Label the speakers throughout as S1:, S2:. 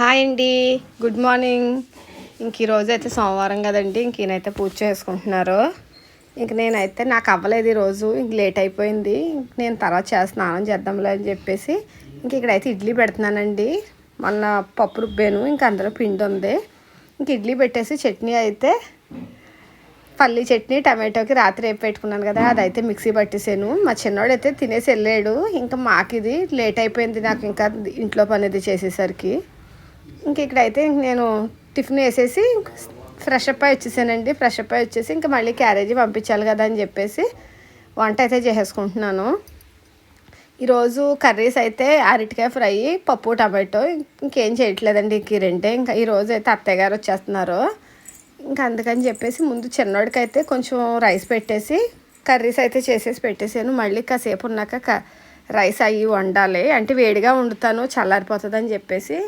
S1: Hi అండి. Good morning. ఇంక ఈరోజు అయితే సోమవారం కదండి ఇంక ఈయనైతే పూజ చేసుకుంటున్నారు. ఇంక నేనైతే నాకు అవ్వలేదు ఈరోజు ఇంక లేట్ అయిపోయింది. ఇంక నేను తర్వాత చేసి స్నానం చేద్దాంలే అని చెప్పేసి ఇంక ఇక్కడైతే ఇడ్లీ పెడుతున్నానండి. మొన్న పప్పు రుబ్బాను ఇంక అందులో పిండి ఉంది. ఇంక ఇడ్లీ పెట్టేసి చట్నీ అయితే పల్లీ చట్నీ టమాటోకి రాత్రి రేపు పెట్టుకున్నాను కదా అదైతే మిక్సీ పట్టేసాను. మా చిన్నోడు అయితే తినేసి వెళ్ళాడు. ఇంకా మాకు ఇది లేట్ అయిపోయింది నాకు ఇంకా ఇంట్లో పని అది చేసేసరికి. ఇంక ఇక్కడైతే ఇంక నేను టిఫిన్ వేసేసి ఫ్రెష్ అప్ అయి వచ్చేసానండి. ఫ్రెష్ అప్ అయి వచ్చేసి ఇంకా మళ్ళీ క్యారేజీ పంపించాలి కదా అని చెప్పేసి వంట అయితే చేసేసుకుంటున్నాను. ఈరోజు కర్రీస్ అయితే అరటికాయ ఫ్రై పప్పు టమాటో ఇంకేం చేయట్లేదండి ఇంక ఈ రెండే. ఇంకా ఈరోజు అయితే అత్తయ్య గారు వచ్చేస్తున్నారు. ఇంకా అందుకని చెప్పేసి ముందు చిన్నోడికైతే అయితే కొంచెం రైస్ పెట్టేసి కర్రీస్ అయితే చేసేసి పెట్టేసాను. మళ్ళీ కాసేపు ఉన్నాక క రైస్ అయ్యి వండాలి. అంటే వేడిగా వండుతాను చల్లారిపోతుంది అని చెప్పేసి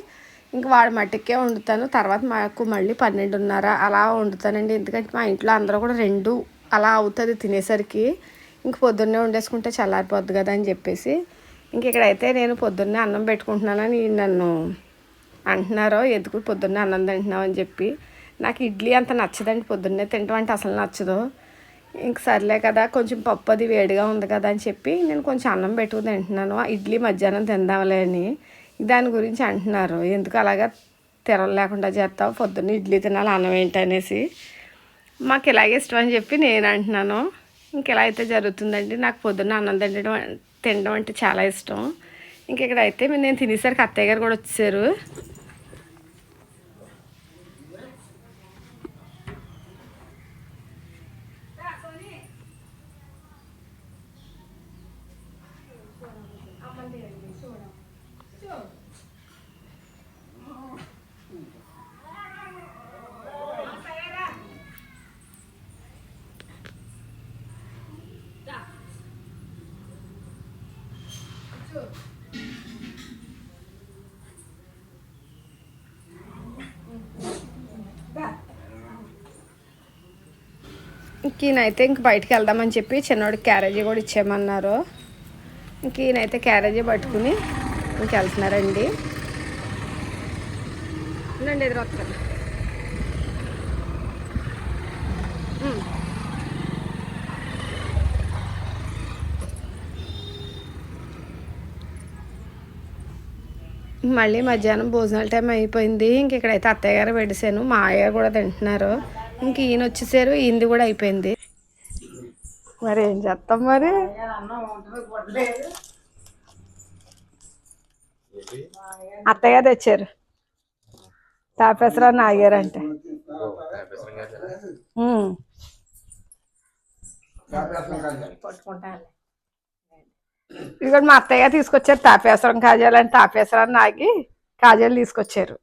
S1: ఇంక వాడి మట్టికే వండుతాను. తర్వాత మాకు మళ్ళీ పన్నెండున్నర అలా వండుతానండి. ఎందుకంటే మా ఇంట్లో అందరూ కూడా రెండు అలా అవుతుంది తినేసరికి. ఇంక పొద్దున్నే వండేసుకుంటే చల్లారిపోద్ది కదా అని చెప్పేసి. ఇంక ఇక్కడైతే నేను పొద్దున్నే అన్నం పెట్టుకుంటున్నానని నన్ను అంటున్నారు ఎందుకు పొద్దున్నే అన్నం తింటున్నావు అని చెప్పి. నాకు ఇడ్లీ అంత నచ్చదండి. పొద్దున్నే తింటాం అంటే అసలు నచ్చదు. ఇంక సర్లే కదా కొంచెం పప్పు అది వేడిగా ఉంది కదా అని చెప్పి నేను కొంచెం అన్నం పెట్టుకుని తింటున్నాను. ఆ ఇడ్లీ మధ్యాహ్నం తిందాంలే అని. దాని గురించి అంటున్నారు. ఎందుకు అలాగా తెరలు లేకుండా చేస్తావు? పొద్దున్న ఇడ్లీ తినాలి అన్నం ఏంటి అనేసి మాకు ఇలాగే ఇష్టం అని చెప్పి నేను అంటున్నాను. ఇంక ఇలా అయితే జరుగుతుందండి. నాకు పొద్దున్న అన్నం తినడం తినడం అంటే చాలా ఇష్టం. ఇంక ఇక్కడ అయితే నేను తినేసరికి అత్తయ్య గారు కూడా వచ్చేసారు. ఈయనైతే ఇంక బయటికి వెళ్దామని చెప్పి చిన్నోడు క్యారేజీ కూడా ఇచ్చేయమన్నారు. ఇంక ఈయనైతే క్యారేజీ పట్టుకుని ఇంకెళ్తున్నారండి ఎదురు వస్తాను మళ్ళీ మధ్యాహ్నం భోజనాల టైం అయిపోయింది. ఇంక ఇక్కడైతే అత్తయ్య గారు పెట్టేశాను మా అయ్య కూడా తింటున్నారు. ఇంక ఈయన వచ్చేసారు. ఈయనది కూడా అయిపోయింది. మరి ఏం చేస్తాం మరి? అత్తయ్య గారు తెచ్చారు. తాపేసరా నాగారంటే ఉమ్. ఇదిగో మా అత్తయ్య తీసుకొచ్చారు తాపేసరం కాజాలు అని తాపేసరాన్ని ఆగి కాజాలు తీసుకొచ్చారు.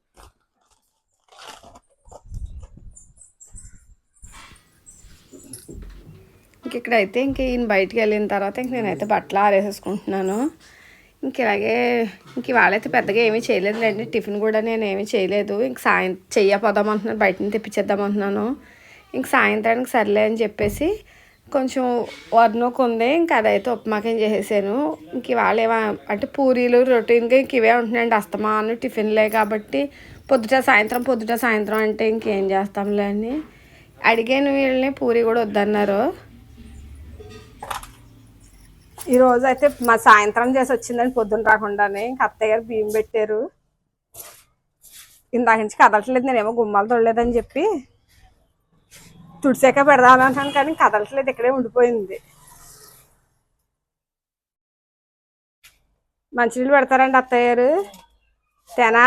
S1: ఇంక ఇక్కడైతే ఇంక ఈయన బయటికి వెళ్ళిన తర్వాత ఇంక నేనైతే బట్టలు ఆరేసేసుకుంటున్నాను. ఇంక ఇలాగే ఇంక వాళ్ళైతే పెద్దగా ఏమీ చేయలేదులేండి టిఫిన్ కూడా నేను ఏమీ చేయలేదు. ఇంక సాయం చెయ్యపోదామంటున్నాను బయట నుంచి తెప్పించేద్దాం అంటున్నాను. ఇంక సాయంత్రానికి సర్లే అని చెప్పేసి కొంచెం వర్ణకు ఉంది ఇంకా అదైతే ఉప్మాకం చేసేసాను. ఇంక ఇవాళ అంటే పూరీలు రొటీన్గా ఇంక ఇవే ఉంటున్నాయండి అస్తమాను టిఫిన్లే కాబట్టి పొద్దుట సాయంత్రం పొద్దుట సాయంత్రం అంటే ఇంకేం చేస్తాంలే అని అడిగాను వీళ్ళని పూరి కూడా వద్దన్నారు. ఈరోజు అయితే మా సాయంత్రం చేసి వచ్చిందని పొద్దున్న రాకుండానే ఇంక అత్తయ్య గారు బియ్యం పెట్టారు. ఇందాక నుంచి కదలట్లేదు నేనేమో గుమ్మాలు తొడలేదని చెప్పి తుడిసాక పెడదామని అంటాను కానీ కదలట్లేదు ఇక్కడే ఉండిపోయింది. మంచినీళ్ళు పెడతారండి అత్తయ్య గారు తేనా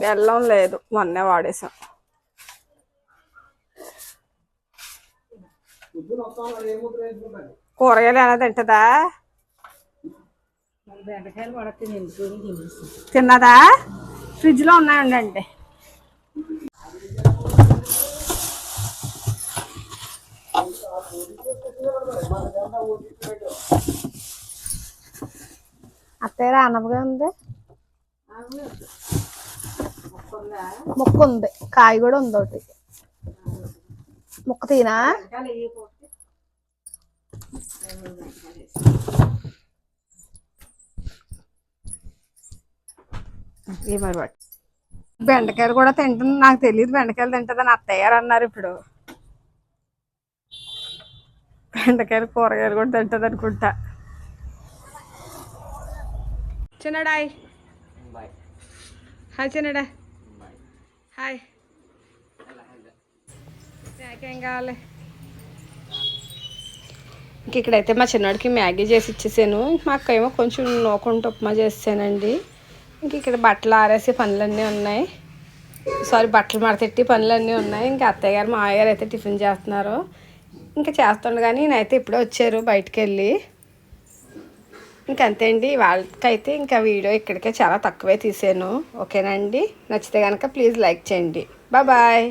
S1: బెల్లం లేదు మొన్నే వాడేసాం. కూరగాయలు ఎలా తింటదా? తిన్నదా? ఫ్రిడ్జ్లో ఉన్నాయండి అంటే. అత్తయ్య అన్నముగా ఉంది? ముక్క ఉంది కాయ కూడా ఉంది ఒకటి. ముక్క తీనా? ఈ బెండకాయలు కూడా తింటుంది నాకు తెలియదు బెండకాయలు తింటుందని అత్తయ్యారు అన్నారు ఇప్పుడు. బెండకాయలు కూరగాయలు కూడా తింటుంది అనుకుంటా. చిన్నడాయ్ హాయ్ చిన్నడా. హాయ్. నాకేం కావాలి? ఇంక ఇక్కడైతే మా చిన్నడికి మ్యాగీ చేసి ఇచ్చేసాను. మా అక్క ఏమో కొంచెం నూకుంట ఉప్మా చేసానండి ఇంక ఇక్కడ బట్టలు ఆరేసే పనులన్నీ ఉన్నాయి. సారీ బట్టలు మడతెట్టి పనులన్నీ ఉన్నాయి. ఇంకా అత్తయ్య గారు మావయ్య గారు అయితే టిఫిన్ చేస్తున్నారు. ఇంకా చేస్తుండగానే నేనైతే ఇప్పుడే వచ్చారు బయటికి వెళ్ళి ఇంకంతే అండి. వాళ్ళకైతే ఇంకా వీడియో ఇక్కడికే చాలా తక్కువే తీసాను. ఓకేనండి నచ్చితే కనుక ప్లీజ్ లైక్ చేయండి. బాయ్.